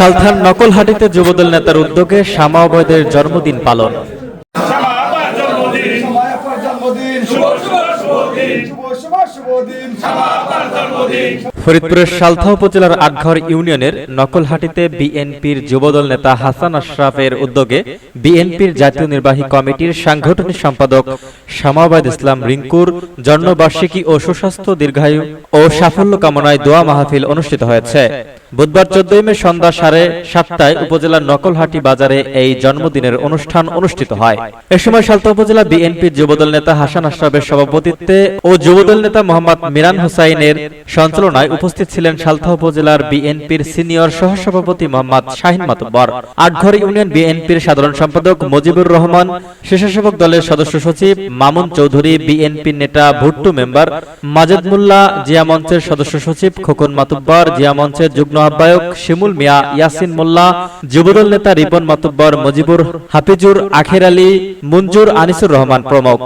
সালথান নকলহাটিতে যুবদল নেতার উদ্যোগে শামা অবয়দের জন্মদিন পালন। জন্মদিন। ফরিদপুরের সালথা উপজেলার আটঘর ইউনিয়নের নকলহাটিতে বিএনপির যুবদল নেতা হাসান আশরাফের উদ্যোগে বিএনপির জাতীয় নির্বাহী কমিটির সাংগঠনিক সম্পাদক শামাবাদ ইসলাম রিঙ্কুর জন্মবার্ষিকী ও সুস্বাস্থ্য দীর্ঘায়ু ও সাফল্য কামনায় দোয়া মাহফিল অনুষ্ঠিত হয়েছে। বুধবার চোদ্দই মে সন্ধ্যা সাড়ে সাতটায় উপজেলার নকলহাটি বাজারে এই জন্মদিনের অনুষ্ঠান অনুষ্ঠিত হয়। এ সময় সালতা উপজেলা বিএনপির যুবদল নেতা হাসান আশরাফের সভাপতিত্বে ও যুবদল নেতা মোহাম্মদ মিরান হোসাইনের সঞ্চালনায় উপস্থিত ছিলেন সালথা উপজেলার বিএনপির সিনিয়র সহসভাপতি মোহাম্মদ শাহিন মাতব্বর। আটঘর ইউনিয়ন বিএনপির সাধারণ সম্পাদক মুজিবুর রহমান, স্বেচ্ছাসেবক দলের সদস্য সচিব মামুন চৌধুরী, বিএনপির নেতা ভুট্টু মেম্বার, মাজেদ মোল্লা, জিয়া মঞ্চের সদস্য সচিব খোকন মাতুব্বর, জিয়া মঞ্চের যুগ্ম আহ্বায়ক শিমুল মিয়া, ইয়াসিন মোল্লা, যুবদল নেতা রিপন মাতুব্বর, মুজিবুর হাফিজুর আখের আলী, মঞ্জুর আনিসুর রহমান প্রমুখ।